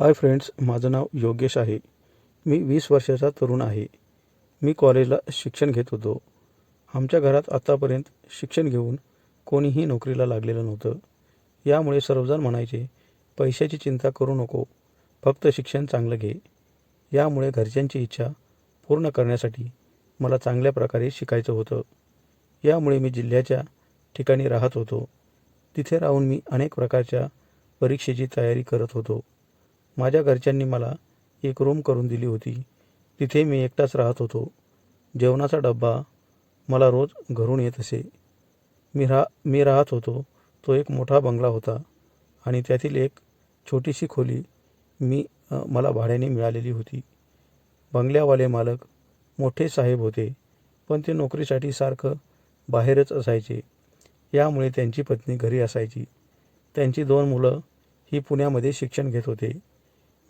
Hi friends माझं नाव योगेश आहे. मी वीस वर्षाचा तरुण आहे. मी कॉलेजला शिक्षण घेत होतो. आमच्या घरात आत्तापर्यंत शिक्षण घेऊन कोणीही नोकरीला लागलेलं नव्हतं. यामुळे सर्वजण म्हणायचे पैशाची चिंता करू नको. फक्त शिक्षण चांगलं घे. यामुळे घरच्यांची इच्छा पूर्ण करण्यासाठी मला चांगल्या प्रकारे शिकायचं होतं. यामुळे मी जिल्ह्याच्या ठिकाणी राहत होतो. तिथे राहून मी अनेक प्रकारच्या परीक्षेची तयारी करत होतो. माझ्या घरच्यांनी मला एक रूम करून दिली होती. तिथे मी एकटाच राहत होतो. जेवणाचा डब्बा मला रोज घरून येत असे. मी राहा मी राहत होतो. तो एक मोठा बंगला होता आणि त्यातील एक छोटीशी खोली मी मला भाड्याने मिळालेली होती. बंगल्यावाले मालक मोठे साहेब होते पण ते नोकरीसाठी सारखं बाहेरच असायचे. यामुळे त्यांची पत्नी घरी असायची. त्यांची दोन मुलं ही पुण्यामध्ये शिक्षण घेत होते.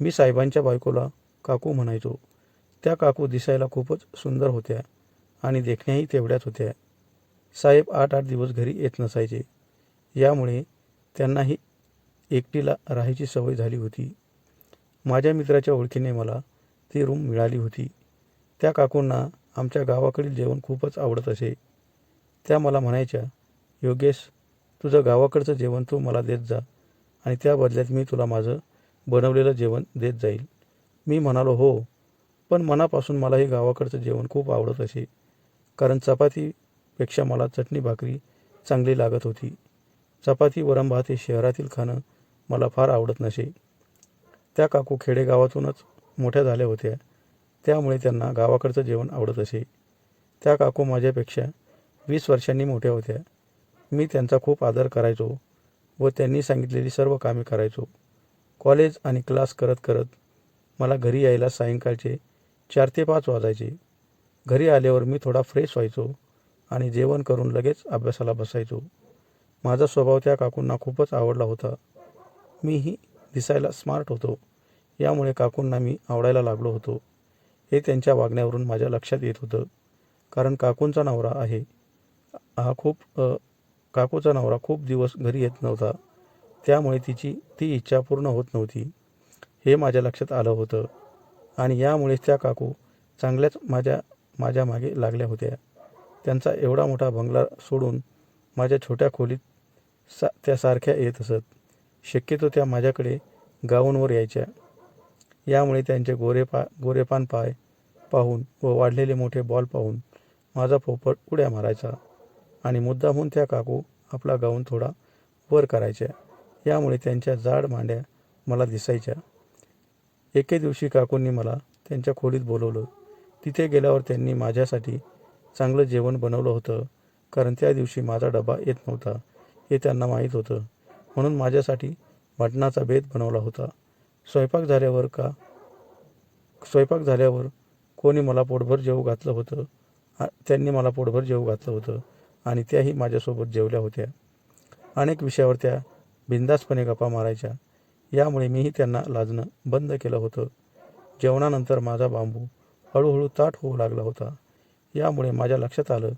मी साहेबांच्या बायकोला काकू म्हणायचो. त्या काकू दिसायला खूपच सुंदर होत्या आणि देखण्याही तेवढ्याच होत्या. साहेब आठ आठ दिवस घरी येत नसायचे. यामुळे त्यांनाही एकटीला राहायची सवय झाली होती. माझ्या मित्राच्या ओळखीने मला ती रूम मिळाली होती. त्या काकूंना आमच्या गावाकडील जेवण खूपच आवडत असे. त्या मला म्हणायच्या योगेश तुझं गावाकडचं जेवण तू मला देत जा आणि त्या बदल्यात मी तुला माझं बनवलेलं जेवण देत जाईल. मी म्हणालो हो पण मनापासून मला हे गावाकडचं जेवण खूप आवडत असे. कारण चपातीपेक्षा मला चटणी भाकरी चांगली लागत होती. चपाती वरम भात हे शहरातील खाणं मला फार आवडत नसे. त्या काकू खेडेगावातूनच मोठ्या झाल्या होत्या. त्यामुळे त्यांना गावाकडचं जेवण आवडत असे. त्या काकू माझ्यापेक्षा वीस वर्षांनी मोठ्या होत्या. मी त्यांचा खूप आदर करायचो व त्यांनी सांगितलेली सर्व कामे करायचो. कॉलेज आणि क्लास करत करत मला घरी यायला सायंकाळचे चार ते पाच वाजायचे. घरी आल्यावर मी थोडा फ्रेश व्हायचो आणि जेवण करून लगेच अभ्यासाला बसायचो. माझा स्वभाव त्या काकूंना खूपच आवडला होता. मीही दिसायला स्मार्ट होतो. यामुळे काकूंना मी आवडायला लागलो होतो. हे त्यांच्या वागण्यावरून माझ्या लक्षात येत होतं. कारण काकूंचा नवरा आहे. हा खूप काकूचा नवरा खूप दिवस घरी येत नव्हता. त्यामुळे तिची ती इच्छा पूर्ण होत नव्हती. हे माझ्या लक्षात आलं होतं. आणि यामुळेच त्या काकू चांगल्याच माझ्या माझ्या मागे लागल्या होत्या. त्यांचा एवढा मोठा बंगला सोडून माझ्या छोट्या खोलीत सा त्या सारख्या येत असत. शक्यतो त्या माझ्याकडे गाऊनवर यायच्या. यामुळे त्यांचे गोरे पा गोरेपान पाय पाहून व वाढलेले मोठे बॉल पाहून माझा पोपट उड्या मारायचा आणि मुद्दामहून त्या काकू आपला गाऊन थोडा वर करायच्या. यामुळे त्यांच्या जाड मांड्या मला दिसायच्या. एके दिवशी काकूंनी मला त्यांच्या खोलीत बोलवलं. तिथे गेल्यावर त्यांनी माझ्यासाठी चांगलं जेवण बनवलं होतं कारण त्या दिवशी माझा डबा येत नव्हता हे त्यांना माहीत होतं. म्हणून माझ्यासाठी मटणाचा बेत बनवला होता. स्वयंपाक झाल्यावर का स्वयंपाक झाल्यावर कोणी मला पोटभर जेवू घातलं होतं? त्यांनी मला पोटभर जेवू घातलं होतं आणि त्याही माझ्यासोबत जेवल्या होत्या. अनेक विषयावर त्या बिंदासपणे गप्पा मारायच्या. यामुळे मीही त्यांना लाजणं बंद केलं होतं. जेवणानंतर माझा बांबू हळूहळू ताट होऊ लागला होता. यामुळे माझ्या लक्षात आलं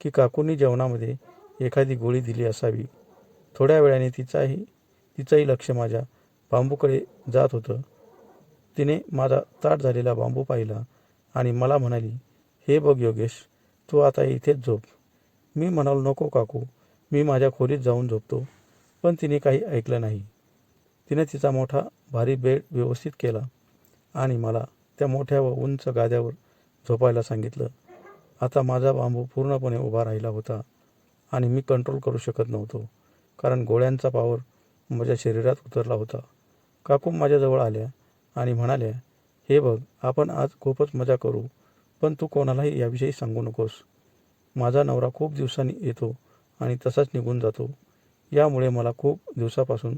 की काकूंनी जेवणामध्ये एखादी गोळी दिली असावी. थोड्या वेळाने तिचाही तिचंही लक्ष माझ्या बांबूकडे जात होतं. तिने माझा ताट झालेला बांबू पाहिला आणि मला म्हणाली हे बघ योगेश तू आता इथेच झोप. मी म्हणालो नको काकू मी माझ्या खोलीत जाऊन झोपतो. पण तिने काही ऐकलं नाही. तिने तिचा मोठा भारी बेड व्यवस्थित केला आणि मला त्या मोठ्या व उंच गाद्यावर झोपायला सांगितलं. आता माझा बांबू पूर्णपणे उभा राहिला होता आणि मी कंट्रोल करू शकत नव्हतो कारण गोळ्यांचा पावर माझ्या शरीरात उतरला होता. काकू माझ्याजवळ आल्या आणि म्हणाल्या हे बघ आपण आज खूपच मजा करू पण तू कोणालाही याविषयी सांगू नकोस. माझा नवरा खूप दिवसांनी येतो आणि तसाच निघून जातो. यामुळे मला खूप दिवसापासून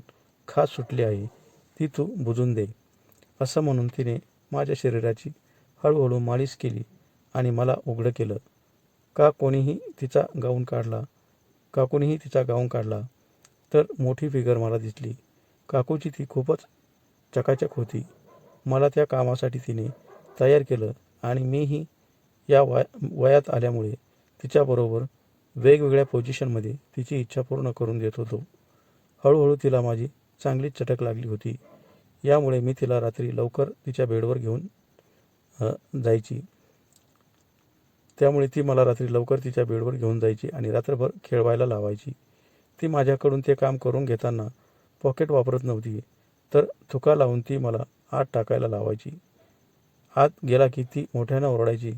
खास सुटली आहे. ती तू बुजून दे. असं म्हणून तिने माझ्या शरीराची हळूहळू मालिश केली आणि मला उघडं केलं. का कोणीही तिचा गाऊन काढला? का कोणीही तिचा गाऊन काढला? तर मोठी फिगर मला दिसली. काकूची ती खूपच चकाचक होती. मला त्या कामासाठी तिने तयार केलं आणि मीही या वया वयात आल्यामुळे तिच्याबरोबर वेगवेगळ्या पोझिशनमध्ये तिची इच्छा पूर्ण करून देत होतो. हळूहळू तिला माझी चांगलीच चटक लागली होती. यामुळे मी तिला रात्री लवकर तिच्या बेडवर घेऊन जायची. त्यामुळे ती मला रात्री लवकर तिच्या बेडवर घेऊन जायची आणि रात्रभर खेळवायला लावायची. ती माझ्याकडून ते काम करून घेताना पॉकेट वापरत नव्हती तर थुका लावून ती मला आत टाकायला लावायची. आत गेला की ती मोठ्यानं ओरडायची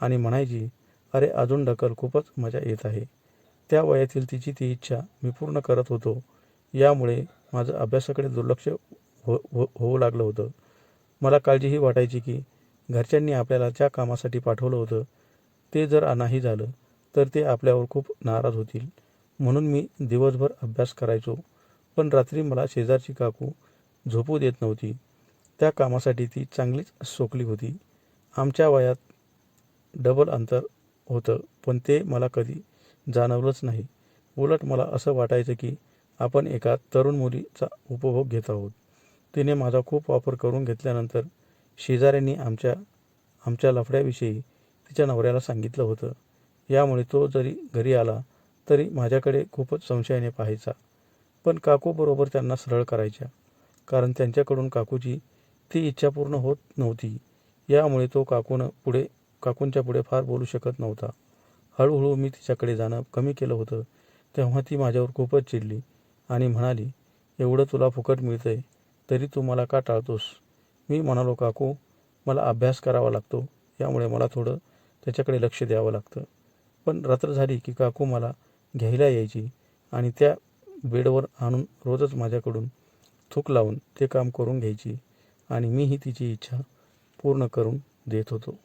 आणि म्हणायची अरे अजून ढकल खूपच मजा येत आहे. त्या वयातील तिची ती इच्छा मी पूर्ण करत होतो. यामुळे माझं अभ्यासाकडे दुर्लक्ष हो हो होऊ लागलं होतं. मला काळजीही वाटायची की घरच्यांनी आपल्याला ज्या कामासाठी पाठवलं होतं ते जर नाही झालं तर ते आपल्यावर खूप नाराज होतील. म्हणून मी दिवसभर अभ्यास करायचो. पण रात्री मला शेजारची काकू झोपू देत नव्हती. त्या कामासाठी ती चांगलीच सोकली होती. आमच्या वयात डबल अंतर होतं. पण ते मला कधी जाणवलंच नाही. उलट मला असं वाटायचं की आपण एका तरुण मुलीचा उपभोग घेत आहोत. तिने माझा खूप वापर करून घेतल्यानंतर शेजाऱ्यांनी आमच्या आमच्या लफड्याविषयी तिच्या नवऱ्याला सांगितलं होतं. यामुळे तो जरी घरी आला तरी माझ्याकडे खूपच संशयाने पाहायचा. पण काकूबरोबर त्यांना सरळ करायच्या. कारण त्यांच्याकडून काकूची ती इच्छा पूर्ण होत नव्हती. यामुळे तो काकूनं पुढे काकूंच्या पुढे फार बोलू शकत नव्हता. हळूहळू मी तिच्याकडे जाणं कमी केलं होतं तेव्हा ती माझ्यावर खूपच चिडली आणि म्हणाली एवढं तुला फुकट मिळतंय तरी तू मला का टाळतोस? मी म्हणालो काकू मला अभ्यास करावा लागतो यामुळे मला थोडं त्याच्याकडे लक्ष द्यावं लागतं. पण रात्र झाली की काकू मला घ्यायला यायची आणि त्या बेडवर आणून रोजच माझ्याकडून थूक लावून ते काम करून घ्यायची आणि मीही तिची इच्छा पूर्ण करून देत होतो.